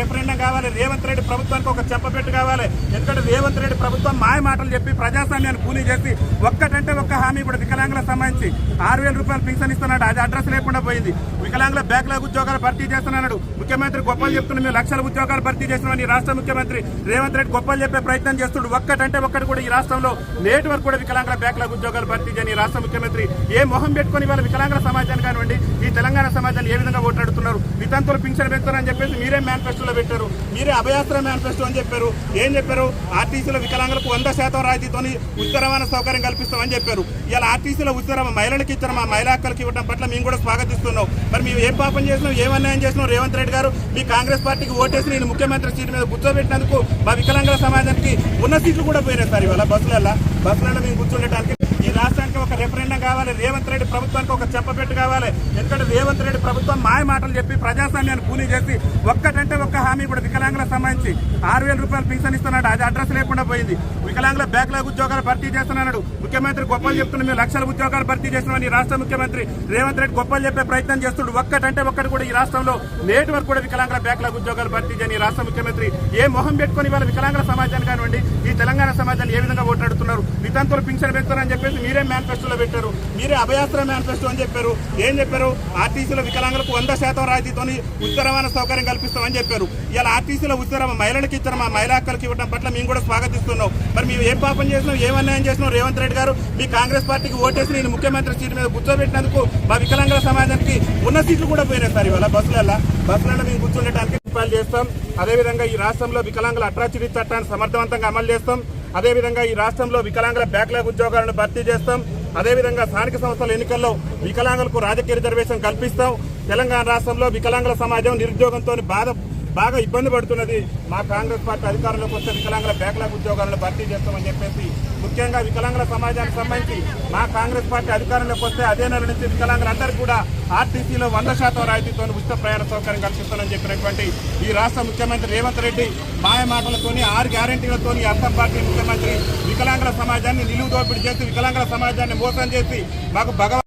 Referendum కావాలి. రేవంత్ రెడ్డి ప్రభుత్వానికి ఒక చెప్పబెట్టు కావాలి. ఎందుకంటే రేవంత్ రెడ్డి ప్రభుత్వం మాయ మాటలు చెప్పి ప్రజాస్వామ్యాన్ని కూలీ చేసి ఒక్కటంటే ఒక్క హామీ ఇప్పుడు వికలాంగులకు సంబంధించి. ఆరు వేల రూపాయలు పింఛన్ ఇస్తున్నాడు. అది అడ్రస్ లేకుండా పోయింది. వికలాంగుల బ్యాక్లాగ్ ఉద్యోగాలు భర్తీ చేస్తున్నాడు. ముఖ్యమంత్రి గొప్పలు చెప్తున్న మేము లక్షల ఉద్యోగాలు భర్తీ చేస్తున్నామని రాష్ట్ర ముఖ్యమంత్రి రేవంత్ రెడ్డి గొప్పలు చెప్పే ప్రయత్నం చేస్తున్నాడు ఒక్కటంటే ఒక్కటి కూడా ఈ రాష్ట్రంలో నేటి వరకు కూడా వికలాంగుల బ్యాక్లాగ్ ఉద్యోగాలు భర్తీ చేయని రాష్ట్ర ముఖ్యమంత్రి ఏ మొహం పెట్టుకుని వాళ్ళ వికలాంగుల సమాజాన్ని కానివ్వండి ఈ తెలంగాణ సమాజాన్ని ఏ విధంగా ఓట్లాడుతున్నారు? ప్రాంతంలో పింఛన్ పెడతారని చెప్పేసి మీరే మేనిఫెస్టోలో పెట్టారు. మీరే అభయాస్త్ర మేనిఫెస్టో అని చెప్పారు. ఏం చెప్పారు? ఆర్టీసీలో వికలాంగులకు వంద శాతం రాయితీతోని ఉచిత రవాణా సౌకర్యం కల్పిస్తామని చెప్పారు. ఇలా ఆర్టీసీలో ఉచిత మహిళలకు ఇచ్చిన మా మహిళా హక్కులకు ఇవ్వడం పట్ల మేము కూడా స్వాగతిస్తున్నాం. మరి మేము ఏం పాపం చేసినాం? ఏం అన్యాయం చేసినాం? రేవంత్ రెడ్డి గారు మీ కాంగ్రెస్ పార్టీకి ఓటేసి నేను ముఖ్యమంత్రి సీటు మీద కూర్చోబెట్టినందుకు మా వికలాంగుల సమాజానికి ఉన్న సీట్లు కూడా పోయినాయి సార్ ఇవాళ బస్సులలో బస్సులలో మేము కూర్చుండటానికి రాష్ట్రానికి ఒక రెఫరెండం కావాలి రేవంత్ రెడ్డి ప్రభుత్వానికి ఒక చెప్పబెట్టు కావాలి. ఎందుకంటే రేవంత్ రెడ్డి ప్రభుత్వం మాయ మాటలు చెప్పి ప్రజాస్వామ్యాన్ని కూలీ చేసి ఒక్కటంటే ఒక్క హామీ కూడా వికలాంగులకు సంబంధించి ఆరు వేల రూపాయలు పింఛన్ ఇస్తున్నాడు. అది అడ్రస్ లేకుండా పోయింది. వికలాంగుల బ్యాక్లాగ్ ఉద్యోగాలు భర్తీ చేస్తున్నాడు. ముఖ్యమంత్రి గొప్పలు చెప్తున్న మేము లక్షల ఉద్యోగాలు భర్తీ చేస్తున్నామని రాష్ట్ర ముఖ్యమంత్రి రేవంత్ రెడ్డి గొప్పలు చెప్పే ప్రయత్నం చేస్తుడు ఒక్కటంటే ఒక్కటి కూడా ఈ రాష్ట్రంలో నేటి వరకు కూడా వికలాంగుల బ్యాక్లాగ్ ఉద్యోగాలు భర్తీ చేయని రాష్ట్ర ముఖ్యమంత్రి ఏ మొహం పెట్టుకుని వాళ్ళ వికలాంగుల సమాజాన్ని కానివ్వండి ఈ తెలంగాణ సమాజాన్ని ఏ విధంగా ఓట్లాడుతున్నారు వితంతులు పింఛన్ పెడతారని చెప్పేసి మీరే మేనిఫెస్టోలో పెట్టారు. మీరే అభయాస్త్ర మేనిఫెస్టో అని చెప్పారు. ఏం చెప్పారు? ఆర్టీసీలో వికలాంగులకు వంద శాతం రాయితీతోని ఉచిత రవాణా సౌకర్యం కల్పిస్తామని చెప్పారు. ఇలా ఆర్టీసీలో ఉచిత మహిళలకు ఇచ్చిన మా మహిళా హక్కులకు ఇవ్వడం పట్ల మేము కూడా స్వాగతిస్తున్నాం. మరి మేము ఏం పాపం చేసినాం ఏం అన్యాయం చేసినాం రేవంత్ రెడ్డి గారు మీ కాంగ్రెస్ పార్టీకి ఓటేసి నేను ముఖ్యమంత్రి సీటు మీద కూర్చోబెట్టినందుకు మా వికలాంగుల సమాజానికి ఉన్న సీట్లు కూడా పోయినాయి సార్ ఇవాళ బస్సులలో బస్సులలో మేము కూర్చుండటానికి ఉపాయాలు చేస్తాం. అదేవిధంగా ఈ రాష్ట్రంలో వికలాంగుల అట్రాచిటీ చట్టాన్ని సమర్థవంతంగా అమలు చేస్తాం. అదేవిధంగా ఈ రాష్ట్రంలో వికలాంగుల బ్యాక్లాగ్ ఉద్యోగాలను భర్తీ చేస్తాం. అదేవిధంగా స్థానిక సంస్థల ఎన్నికల్లో వికలాంగులకు రాజకీయ రిజర్వేషన్ కల్పిస్తాం. తెలంగాణ రాష్ట్రంలో వికలాంగుల సమాజం నిరుద్యోగంతో బాధ బాగా ఇబ్బంది పడుతున్నది. మా కాంగ్రెస్ పార్టీ అధికారంలోకి వస్తే వికలాంగుల బ్యాక్లాగ్ ఉద్యోగాలను భర్తీ చేస్తామని చెప్పేసి ముఖ్యంగా వికలాంగుల సమాజానికి సంబంధించి మా కాంగ్రెస్ పార్టీ అధికారంలోకి వస్తే అదే నెల నుంచి వికలాంగులందరూ కూడా ఆర్టీసీలో వంద శాతం రాయితీతో ఉచిత ప్రయాణ సౌకర్యం కల్పిస్తామని చెప్పినటువంటి ఈ రాష్ట్ర ముఖ్యమంత్రి రేవంత్ రెడ్డి మాయ మాటలతోని ఆరు గ్యారంటీలతోని అర్థం పార్టీ ముఖ్యమంత్రి వికలాంగుల సమాజాన్ని నిలువు దోపిడీ చేసి వికలాంగుల సమాజాన్ని మోసం చేసి మాకు భగవ